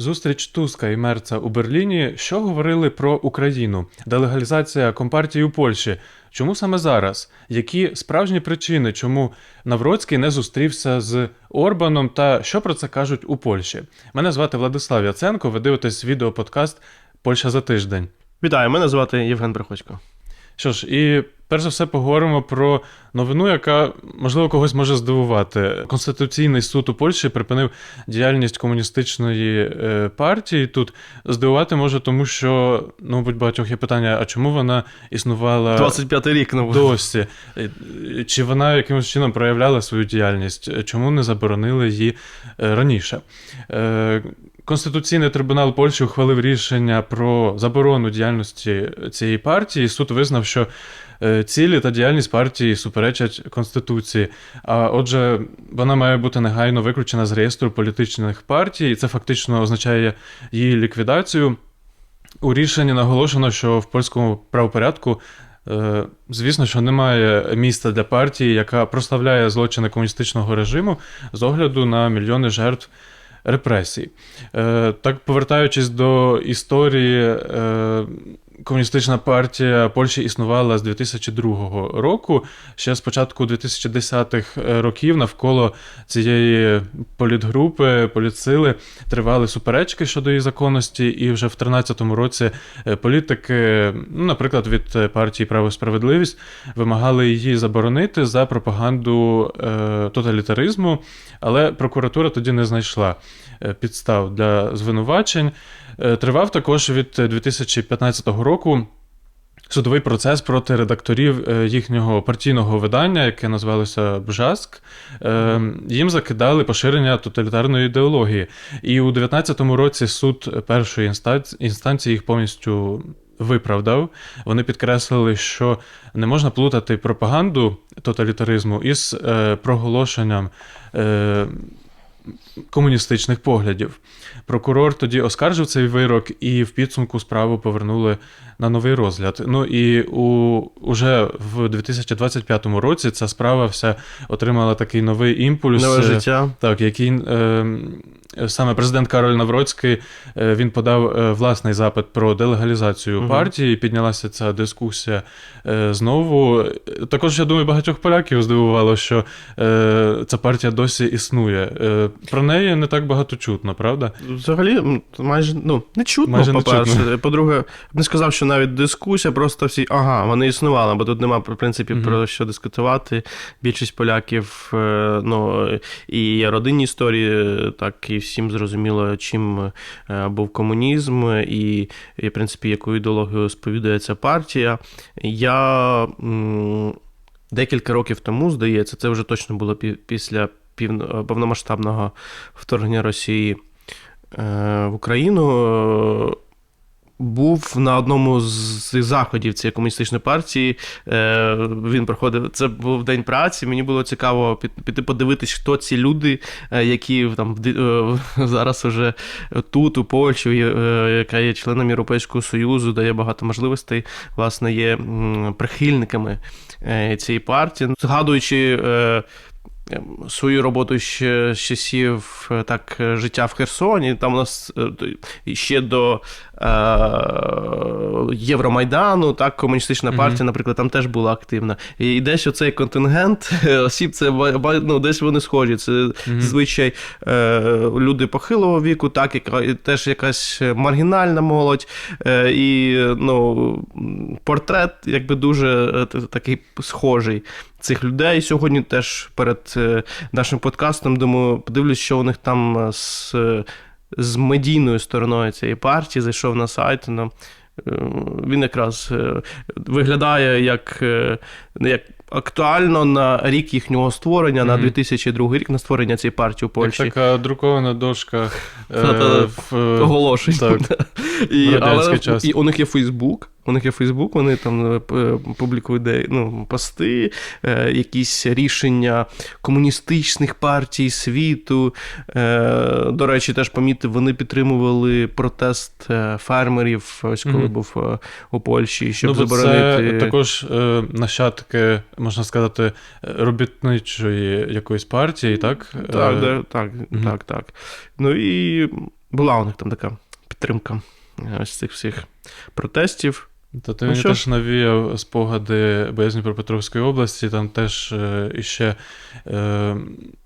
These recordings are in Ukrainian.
Зустріч Туска і Мерца у Берліні. Що говорили про Україну? Делегалізація компартії у Польщі. Чому саме зараз? Які справжні причини, чому Навроцький не зустрівся з Орбаном та що про це кажуть у Польщі? Мене звати Владислав Яценко. Ви дивитесь відеоподкаст Польща за тиждень. Вітаю, мене звати Євген Приходько. Що ж, і перш за все поговоримо про новину, яка можливо когось може здивувати. Конституційний суд у Польщі припинив діяльність комуністичної е, партії. Тут здивувати може, тому що ну, мабуть, багатьох є питання: а чому вона існувала 25 рік ну. досі? Е, Чи вона якимось чином проявляла свою діяльність? Чому не заборонили її е, раніше? Конституційний трибунал Польщі ухвалив рішення про заборону діяльності цієї партії. Суд визнав, що е, цілі та діяльність партії суперечать Конституції. А отже, вона має бути негайно виключена з реєстру політичних партій, і це фактично означає її ліквідацію. У рішенні наголошено, що в польському правопорядку. е, Звісно, що немає місця для партії, яка прославляє злочини комуністичного режиму з огляду на мільйони жертв репресій. Е, Так, повертаючись до історії, е, комуністична партія Польщі існувала з 2002 року. Ще з початку 2010-х років навколо цієї політгрупи, політсили тривали суперечки щодо її законності, і вже в 2013 році е, політики, ну, наприклад, від партії Право і справедливість, вимагали її заборонити за пропаганду е, тоталітаризму, але прокуратура тоді не знайшла е, підстав для звинувачень. Е, Тривав також від 2015 року. Судовий процес проти редакторів е, їхнього партійного видання, яке називалося Бжаск, Е, їм закидали поширення тоталітарної ідеології. І у 2019 році суд першої інстанції, їх повністю виправдав. Вони підкреслили, що не можна плутати пропаганду тоталітаризму із е, проголошенням. Е, комуністичних поглядів. Прокурор тоді оскаржив цей вирок, і в підсумку справу повернули на новий розгляд. Ну і у уже в 2025 році ця справа вся отримала такий новий імпульс. Нове життя. Так, який е, саме президент Кароль Навроцький е, він подав е, власний запит про делегалізацію Мгм. партії. Піднялася ця дискусія е, знову. Також я думаю, багатьох поляків здивувало, що е, ця партія досі існує. Е, про неї не так багато чутно, правда? Взагалі, майже ну, не чутно, Майже не по-перше. чутно. По-друге, я б не сказав, що навіть дискусія, просто всі, ага, вони існували, бо тут нема, в принципі, Мгм. про що дискутувати. Більшість поляків, е, ну, і родинні історії, так, і всім зрозуміло, чим е, був комунізм, і, в принципі, яку ідеологію сповідує ця партія. Я декілька років тому, здається, це вже точно було пі- після повномасштабного вторгнення Росії е, в Україну. Був на одному з заходів цієї комуністичної партії. Е, Він проходив. Це був день праці. Мені було цікаво піти подивитись, хто ці люди, е, які там е, зараз уже тут, у Польщі, яка є членом Європейського Союзу, дає багато можливостей, власне, є прихильниками цієї партії. Згадуючи. Ем, Свою роботу ще з часів е, так е, життя в Херсоні. Там у нас е, ще до е, Євромайдану, так, комуністична партія, наприклад, там теж була активна. І десь оцей контингент осіб, це ну, десь вони схожі. Це Мгм. зазвичай е, люди похилого віку, так, яка і теж якась маргінальна молодь. Е, і ну, портрет якби дуже е, такий схожий цих людей. Сьогодні теж перед е, нашим подкастом, думаю, подивлюсь, що у них там е, з, е, з медійною стороною цієї партії, зайшов на сайт. Ну, він якраз виглядає як, як актуально на рік їхнього створення, на 2002 рік на створення цієї партії у Польщі. Як така друкована дошка е, в, Оголошень. Так. І, але, час. і у них є Фейсбук. У них є Фейсбук, вони там е, публікують де, ну, пости, е, якісь рішення комуністичних партій світу. Е, до речі, теж помітив, вони підтримували протест е, фермерів, ось коли Мгм. був е, у Польщі, щоб ну, заборонити. Це також е, нащадки, можна сказати, робітничої якоїсь партії, так? Так, Е, да, так, мгм. так, так. Ну і була у них там така підтримка е, ось цих всіх протестів. Та ти Ну, мені теж навіяв спогади боязні Дніпропетровської області, там теж е, іще, е,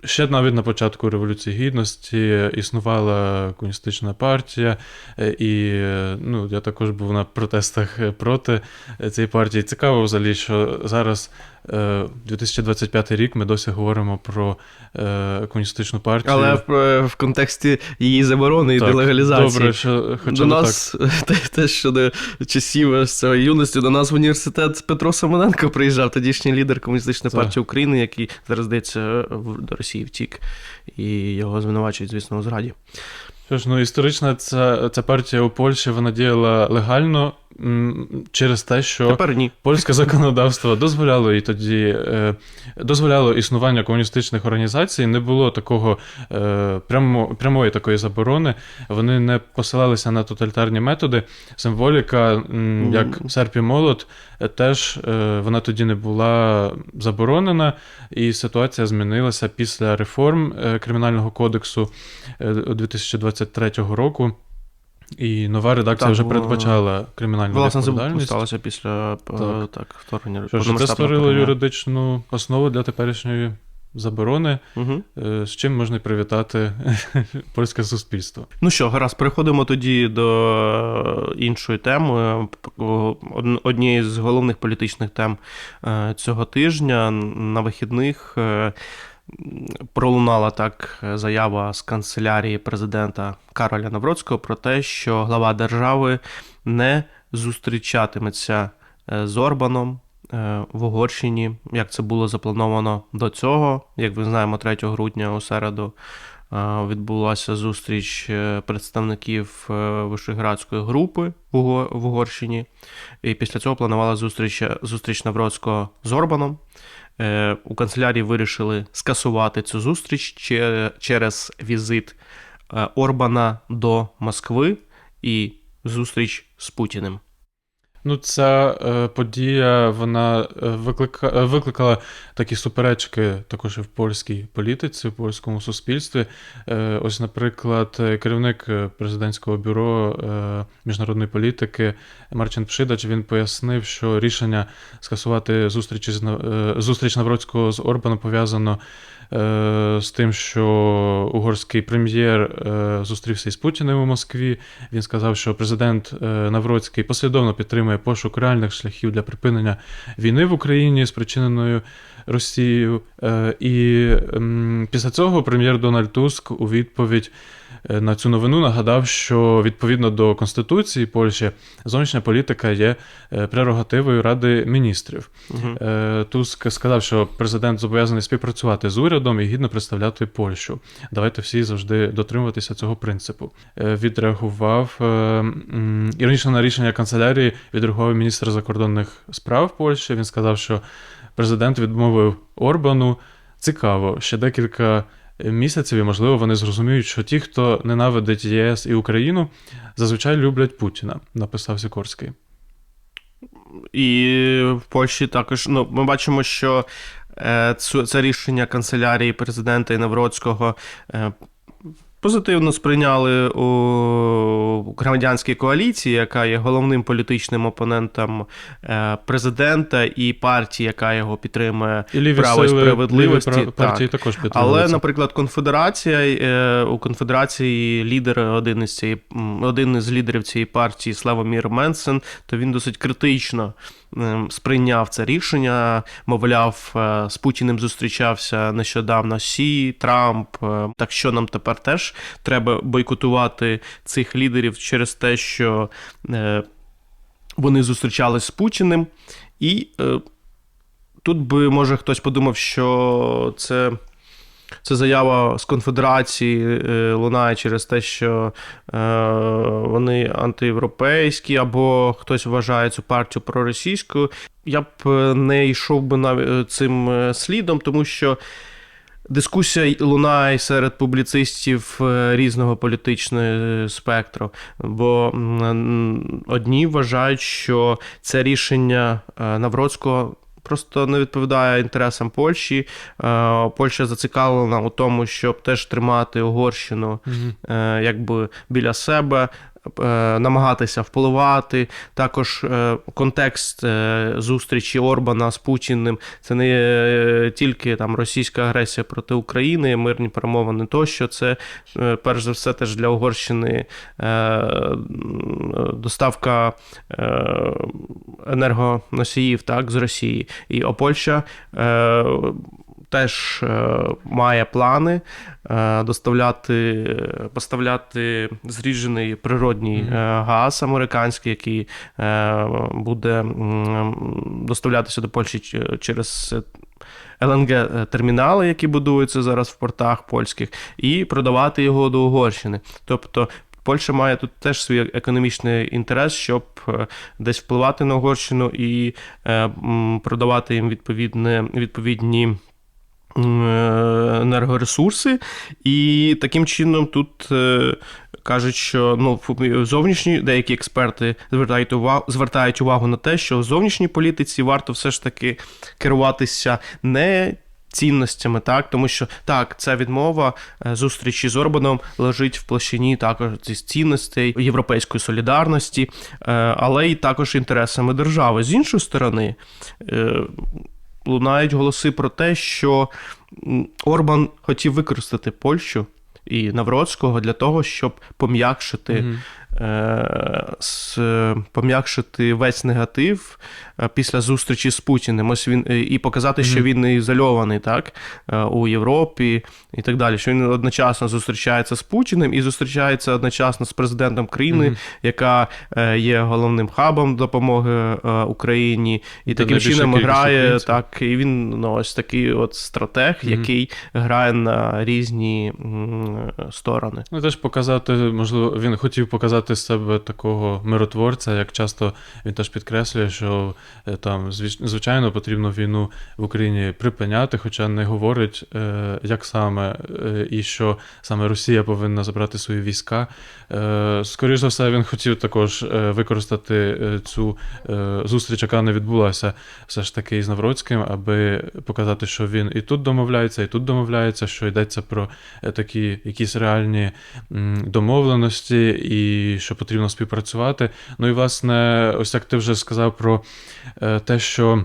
ще навіть на початку Революції Гідності існувала комуністична партія, е, і е, ну, я також був на протестах е, проти е, цієї партії. Цікаво взагалі, що зараз, е, 2025 рік, ми досі говоримо про е, комуністичну партію. Але в, е, в контексті її заборони і делегалізації. Добре, що хоча до так. нас те, те, що до часів юності, до нас в університет Петро Самоненко приїжджав, тодішній лідер комуністичної Так. партії України, який зараз здається до Росії втік, і його звинувачують, звісно, у зраді. Що ж, ну історично ця, ця партія у Польщі вона діяла легально м, через те, що Тепер ні. польське законодавство дозволяло і тоді е, дозволяло існування комуністичних організацій. Не було такого е, прямо, прямої такої заборони. Вони не посилалися на тоталітарні методи. Символіка, м, як серп і молот, е, теж е, вона тоді не була заборонена, і ситуація змінилася після реформ е, Кримінального кодексу е, 2023 року. І нова редакція Так, вже передбачала кримінальну Власне, відповідальність. сталося після е, Так. так, вторгнення. Що ж, це створило юридичну основу для теперішньої заборони, е, з чим можна привітати польське суспільство. Ну що, гаразд, переходимо тоді до іншої теми. Однієї з головних політичних тем е, цього тижня на вихідних пролунала так е, заява з канцелярії президента Кароля Навроцького про те, що глава держави не зустрічатиметься е, з Орбаном. е, В Угорщині, як це було заплановано до цього, як ви знаємо, 3 грудня у середу відбулася зустріч представників Вишеградської групи в Угорщині. І після цього планувала зустріч, зустріч Навроцького з Орбаном. Е, У канцелярії вирішили скасувати цю зустріч через візит е, Орбана до Москви і зустріч з Путіним. Ну, ця е, подія вона е, виклика, е, викликала такі суперечки також і в польській політиці, в польському суспільстві. Е, ось, наприклад, керівник е, президентського бюро е, міжнародної політики Марчин Пшидач він пояснив, що рішення скасувати зустрічі з зустріч Навроцького з Орбаном пов'язано з тим, що угорський прем'єр зустрівся із Путіним у Москві. Він сказав, що президент Навроцький послідовно підтримує пошук реальних шляхів для припинення війни в Україні, спричиненою Росією. Е, І ем, після цього прем'єр Дональд Туск у відповідь е, на цю новину нагадав, що відповідно до Конституції Польщі зовнішня політика є е, прерогативою Ради міністрів. Е, Туск сказав, що президент зобов'язаний співпрацювати з урядом і гідно представляти Польщу. Давайте всі завжди дотримуватися цього принципу. Відреагував іронічно на рішення канцелярії відреагував міністр закордонних справ Польщі. Він сказав, що президент відмовив Орбану. Цікаво, ще декілька місяців, і можливо, вони зрозуміють, що ті, хто ненавидить ЄС і Україну, зазвичай люблять Путіна, написав Сікорський. І в Польщі також ну, ми бачимо, що е, це рішення канцелярії президента і позитивно сприйняли у громадянській коаліції, яка є головним політичним опонентом е, президента, і партії, яка його підтримує. І ліві Право і справедливості, ліві партії так. також. Але, наприклад, конфедерація е, у конфедерації лідер один із цієї один із лідерів цієї партії Славомір Менсен, то він досить критично сприйняв це рішення. Мовляв, е, з Путіним зустрічався нещодавно Сі, Трамп. е, Так що нам тепер теж треба бойкотувати цих лідерів через те, що е, вони зустрічались з Путіним. І тут би, може, хтось подумав, що це. Це заява з конфедерації е, лунає через те, що е, вони антиєвропейські, або хтось вважає цю партію проросійською. Я б е, не йшов би навіть цим слідом, тому що дискусія лунає серед публіцистів різного політичного спектру. Бо одні вважають, що це рішення Навроцького просто не відповідає інтересам Польщі. Е, Польща зацікавлена у тому, щоб теж тримати Угорщину е, якби біля себе. Е, Намагатися впливати. Також е, контекст е, зустрічі Орбана з Путіним це не тільки там російська агресія проти України, мирні перемовини тощо. Це перш за все теж для Угорщини доставка енергоносіїв так, з Росії. І а Польща е, теж е, має плани е, доставляти, поставляти зріджений природній е, газ американський, який буде доставлятися до Польщі через ЛНГ-термінали, які будуються зараз в портах польських, і продавати його до Угорщини. Тобто Польща має тут теж свій економічний інтерес, щоб десь впливати на Угорщину і продавати їм відповідне, відповідні енергоресурси. І таким чином тут. е, Кажуть, що ну зовнішні деякі експерти звертають увагу, звертають увагу на те, що в зовнішній політиці варто все ж таки керуватися не цінностями, так тому що так, ця відмова е, зустрічі з Орбаном лежить в площині також зі цінностей європейської солідарності, е, але й також інтересами держави. З іншої сторони, е, лунають голоси про те, що Орбан хотів використати Польщу і Навроцького для того, щоб пом'якшити е, с- пом'якшити весь негатив е, після зустрічі з Путіним. Ось він е, і показати, що він не ізольований так, е, у Європі і так далі. Що він одночасно зустрічається з Путіним і зустрічається одночасно з президентом країни, Мгм. яка е, є головним хабом допомоги е, Україні, і Де таким чином грає так. І він ну, ось такий от стратег, Мгм. який грає на різні сторони. Ну, теж показати, можливо, він хотів показати себе такого миротворця, як часто він теж підкреслює, що е, там, звичайно, потрібно війну в Україні припиняти, хоча не говорить, е, як саме, е, і що саме Росія повинна забрати свої війська. Скоріше за все, він хотів також використати цю зустріч, яка не відбулася все ж таки із Навроцьким, аби показати, що він і тут домовляється, і тут домовляється, що йдеться про такі якісь реальні домовленості, і що потрібно співпрацювати. Ну і власне, ось як ти вже сказав про е, те, що.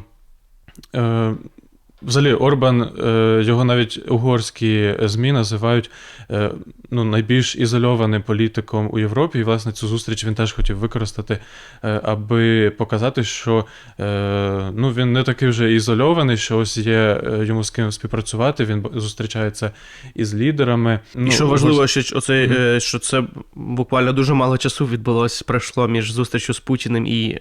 Е, Взагалі, Орбан, е, його навіть угорські ЗМІ називають е, ну, найбільш ізольованим політиком у Європі. І, власне, цю зустріч він теж хотів використати, е, аби показати, що е, ну, він не такий вже ізольований, що ось є е, йому з ким співпрацювати. Він зустрічається із лідерами. І Ну, що важливо, що оце, е, що це буквально дуже мало часу відбулось, пройшло між зустрічю з Путіним і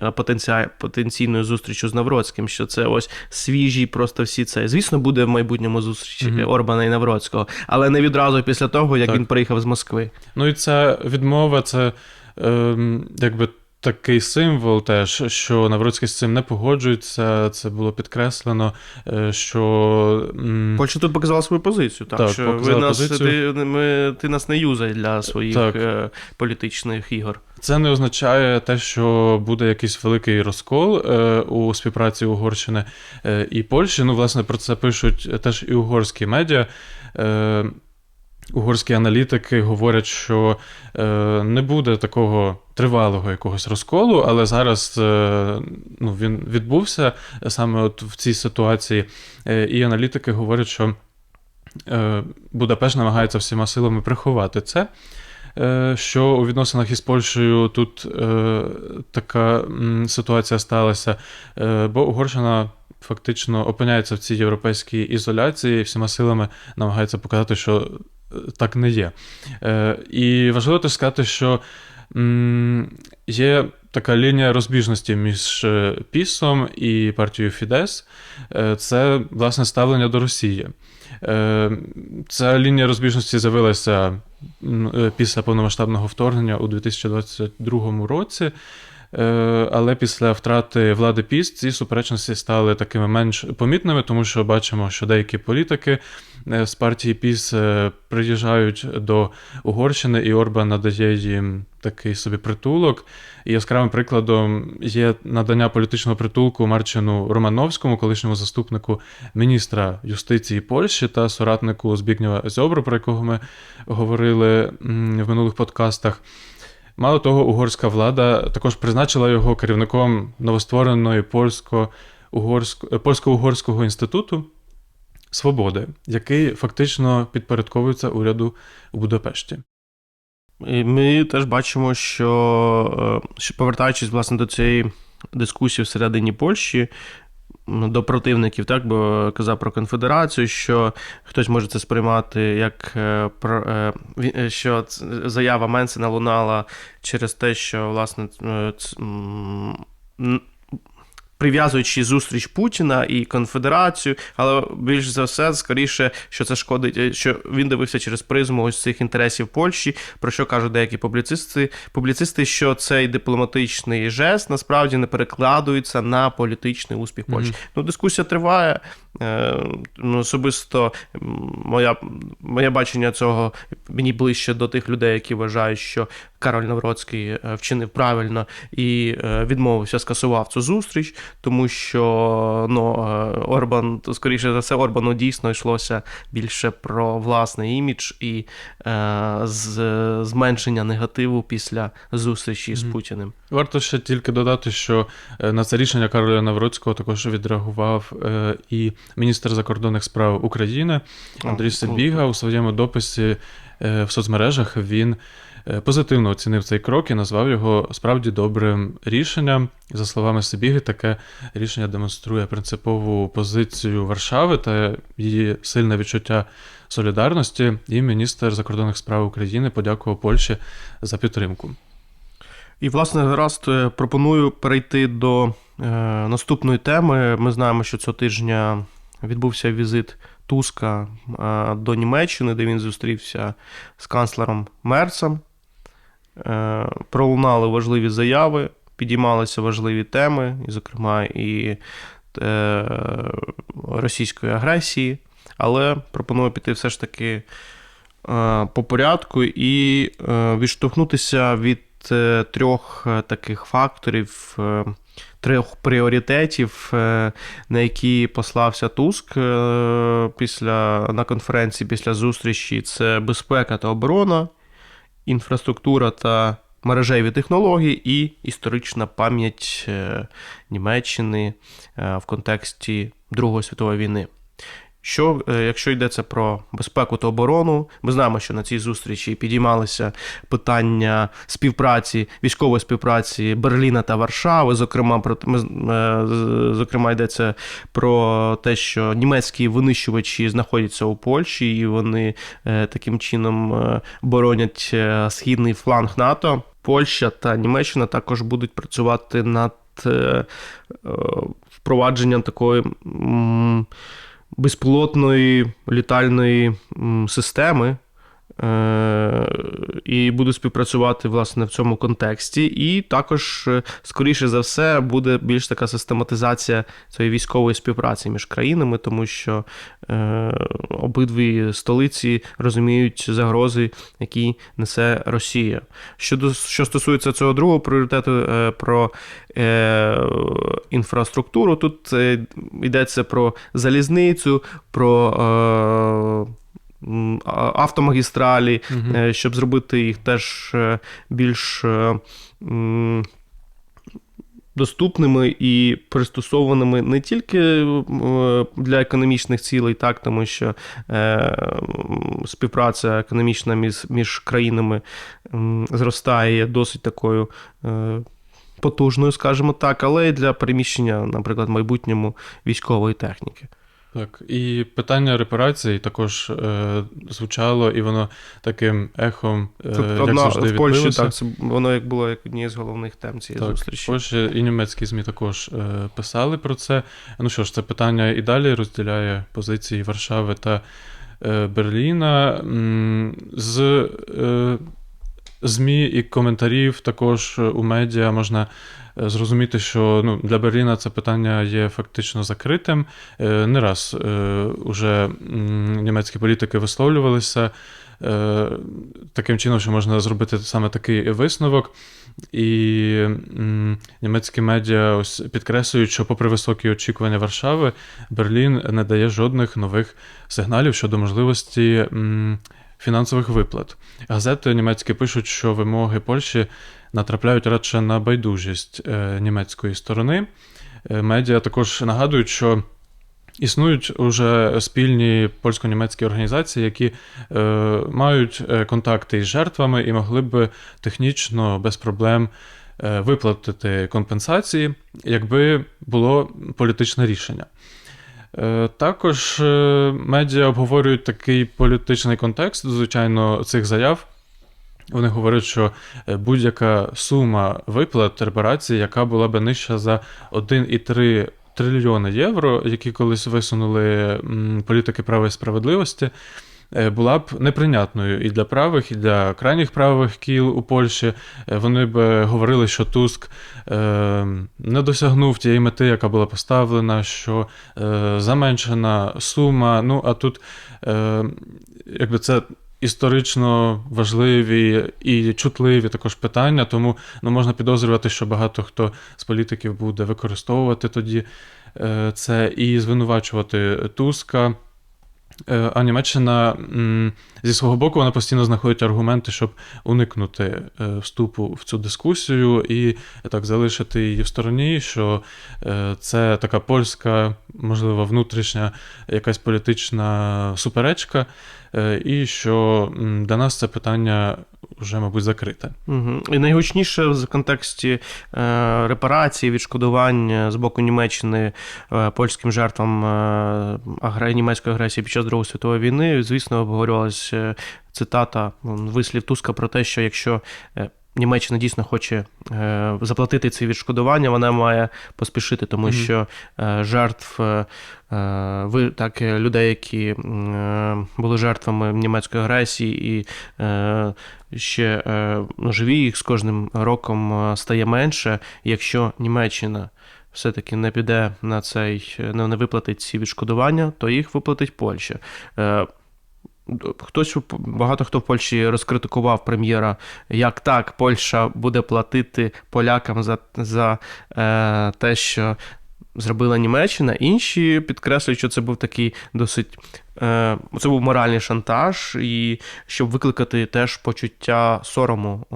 е, потенційною зустрічю з Навроцьким. Що це ось свіжі, просто всі це. Звісно, буде в майбутньому зустріч Мгм. Орбана і Навроцького, але не відразу після того, як Так. він приїхав з Москви. Ну і ця відмова, це ем, якби такий символ теж, що Навроцький з цим не погоджується. Це було підкреслено, е, що. Польща тут показала свою позицію. Так, Так, що ви нас, позицію. Ти, ми, ти нас не юзай для своїх Так. е, політичних ігор. Це не означає те, що буде якийсь великий розкол е, у співпраці Угорщини е, і Польщі. Ну, власне, про це пишуть теж і угорські медіа. Е, угорські аналітики говорять, що е, не буде такого тривалого якогось розколу, але зараз е, ну, він відбувся саме от в цій ситуації. Е, і аналітики говорять, що Будапешт намагається всіма силами приховати це. Що у відносинах із Польщею тут така ситуація сталася, бо Угорщина фактично опиняється в цій європейській ізоляції і всіма силами намагається показати, що так не є. Е, І важливо теж сказати, що є така лінія розбіжності між е, Пісом і партією Фідес. Це власне ставлення до Росії. Е, Ця лінія розбіжності з'явилася після повномасштабного вторгнення у 2022 році. Е, Але після втрати влади ПІС ці суперечності стали такими менш помітними, тому що бачимо, що деякі політики е, з партії ПІС е, приїжджають до Угорщини, і Орбан надає їм такий собі притулок. І яскравим прикладом є надання політичного притулку Марчину Романовському, колишньому заступнику міністра юстиції Польщі та соратнику Збігнєва Зьобру, про якого ми говорили в минулих подкастах. Мало того, угорська влада також призначила його керівником новоствореної е, польсько-угорського інституту свободи, який фактично підпорядковується уряду у Будапешті. І ми теж бачимо, е, що повертаючись власне до цієї дискусії всередині Польщі. М, До противників, так, бо казав про конфедерацію, що хтось може це сприймати як е, про- е, е, що заява Менсена лунала через те, що власне ц- прив'язуючи зустріч Путіна і конфедерацію, але більш за все, скоріше, що це шкодить, е, що він дивився через призму ось цих інтересів Польщі, про що кажуть деякі публіцисти, публіцисти, що цей дипломатичний жест насправді не перекладується на політичний успіх Польщі. Ну, дискусія триває. Е, ну, особисто моя, моє бачення цього мені ближче до тих людей, які вважають, що Кароль Навроцький е, вчинив правильно і е, відмовився, скасував цю зустріч, тому що ну, е, Орбан, скоріше за все, Орбану дійсно йшлося більше про власний імідж і е, з, зменшення негативу після зустрічі з Путіним. Варто ще тільки додати, що на це рішення Кароля Навроцького також відреагував і міністр закордонних справ України Андрій Сибіга у своєму дописі в соцмережах він позитивно оцінив цей крок і назвав його справді добрим рішенням. За словами Сибіги, таке рішення демонструє принципову позицію Варшави та її сильне відчуття солідарності. І міністр закордонних справ України подякував Польщі за підтримку. І, власне, гаразд, е, пропоную перейти до е, наступної теми. Ми знаємо, що цього тижня відбувся візит Туска е, до Німеччини, де він зустрівся з канцлером Мерцем. Е, пролунали важливі заяви, підіймалися важливі теми, і, зокрема, і е, російської агресії. Але пропоную піти все ж таки е, по порядку і відштовхнутися від трьох таких факторів, трьох пріоритетів, на які послався Туск після, на конференції після зустрічі: це безпека та оборона, інфраструктура та мережеві технології і історична пам'ять е, Німеччини е, в контексті Другої світової війни. Що, е, якщо йдеться про безпеку та оборону, ми знаємо, що на цій зустрічі підіймалися питання співпраці, військової співпраці Берліна та Варшави. Зокрема, про е, зокрема йдеться про те, що німецькі винищувачі знаходяться у Польщі, і вони е, таким чином боронять східний фланг НАТО. Польща та Німеччина також будуть працювати над впровадженням такої. Безпілотної літальної системи. Е, І буду співпрацювати власне в цьому контексті. І також, е, скоріше за все, буде більш така систематизація цієї військової співпраці між країнами, тому що е, обидві столиці розуміють загрози, які несе Росія. Щодо що стосується цього другого пріоритету про інфраструктуру, тут йдеться про залізницю, про автомагістралі, е, щоб зробити їх теж е, більш е, доступними і пристосованими не тільки для економічних цілей, так, тому що співпраця економічна між, між країнами зростає досить такою. Потужною, скажімо так, але й для переміщення, наприклад, в майбутньому військової техніки. Так, і питання репарацій також е, звучало, і воно таким ехом, е, Тут як одна завжди, в Польщі відбилося. так це воно як було як однією з головних тем цієї Так, зустрічі. Польща і німецькі ЗМІ також е, писали про це. Ну що ж, це питання і далі розділяє позиції Варшави та е, Берліна. З е, ЗМІ і коментарів також у медіа можна е, зрозуміти, що ну, для Берліна це питання є фактично закритим. Е, Не раз е, уже німецькі політики висловлювалися е, таким чином, що можна зробити саме такий висновок. І німецькі медіа ось підкреслюють, що, попри високі очікування Варшави, Берлін не дає жодних нових сигналів щодо можливості фінансових виплат. Газети німецькі пишуть, що вимоги Польщі натрапляють радше на байдужість е, німецької сторони. Е, Медіа також нагадують, що існують уже спільні польсько-німецькі організації, які е, мають е, контакти із жертвами і могли б технічно без проблем виплатити компенсації, якби було політичне рішення. Е, Також е, медіа обговорюють такий політичний контекст, звичайно, цих заяв. Вони говорять, що е, будь-яка сума виплат репарації, яка була би нижча за 1,3 трильйони євро, які колись висунули політики права і справедливості, була б неприйнятною і для правих, і для крайніх правих кіл у Польщі. Е, Вони б говорили, що Туск е, не досягнув тієї мети, яка була поставлена, що е, заменшена сума. Ну а тут е, якби це. Історично важливі і чутливі також питання, тому ну, можна підозрювати, що багато хто з політиків буде використовувати тоді е, це і звинувачувати Туска. Е, А Німеччина зі свого боку вона постійно знаходить аргументи, щоб уникнути е, вступу в цю дискусію і так залишити її в стороні, що е, це така польська, можливо, внутрішня якась політична суперечка, і що для нас це питання вже, мабуть, закрите. Угу. І найгучніше в контексті е, репарації, відшкодування з боку Німеччини е, польським жертвам е, агре- німецької агресії під час Другої світової війни, звісно, обговорювалася е, цитата, вислів Туска про те, що якщо е, Німеччина дійсно хоче е, заплатити ці відшкодування, вона має поспішити, тому Мгм. що е, жертв ви так людей, які були жертвами німецької агресії і ще ну, живі їх з кожним роком стає менше, якщо Німеччина. Все-таки не піде на цей, не, виплатить ці відшкодування, то їх виплатить Польща. Е, Хтось багато хто в Польщі розкритикував прем'єра, як так Польща буде платити полякам за, за е, те, що зробила Німеччина. Інші підкреслюють, що це був такий досить е, це був моральний шантаж, і щоб викликати теж почуття сорому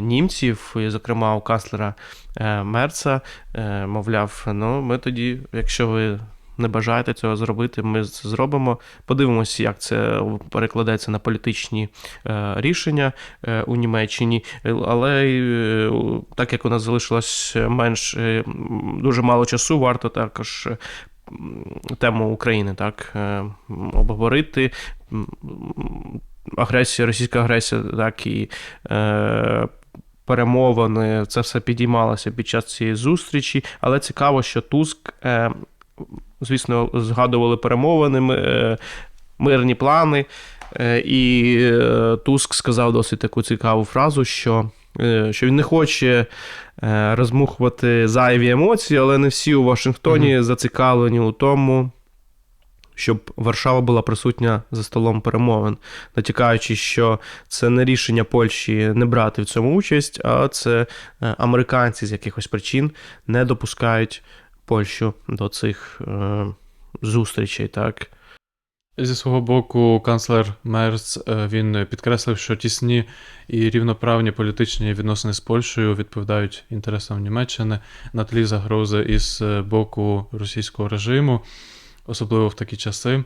німців, і, зокрема у канцлера е, Мерца, е, мовляв, ну ми тоді, якщо ви. Не бажаєте цього зробити, ми це зробимо. Подивимося, як це перекладеться на політичні е, рішення е, у Німеччині. Е, Але е, так як у нас залишилось менш е, дуже мало часу, варто також е, тему України так е, обговорити. Агресія, російська агресія, так і. Е, Перемовини, це все підіймалося під час цієї зустрічі, але цікаво, що Туск, е, звісно, згадували перемовини, е, мирні плани, е, і е, Туск сказав досить таку цікаву фразу, що, е, що він не хоче розмухувати зайві емоції, але не всі у Вашингтоні зацікавлені у тому, щоб Варшава була присутня за столом перемовин, натякаючи, що це не рішення Польщі не брати в цьому участь, а це е, американці з якихось причин не допускають Польщу до цих е, зустрічей. Так? Зі свого боку, канцлер Мерц е, він підкреслив, що тісні і рівноправні політичні відносини з Польщею відповідають інтересам Німеччини на тлі загрози із е, боку російського режиму, особливо в такі часи.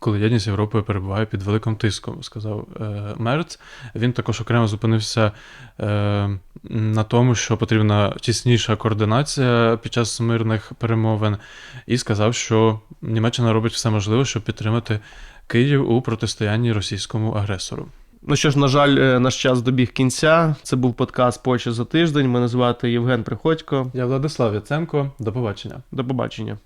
Коли єдність Європи перебуває під великим тиском, сказав е, Мерц. Він також окремо зупинився е, на тому, що потрібна тісніша координація під час мирних перемовин, і сказав, що Німеччина робить все можливе, щоб підтримати Київ у протистоянні російському агресору. Ну що ж, на жаль, е, наш час добіг кінця. Це був подкаст Польща за тиждень. Мене звати Євген Приходько. Я Владислав Яценко. До побачення. До побачення.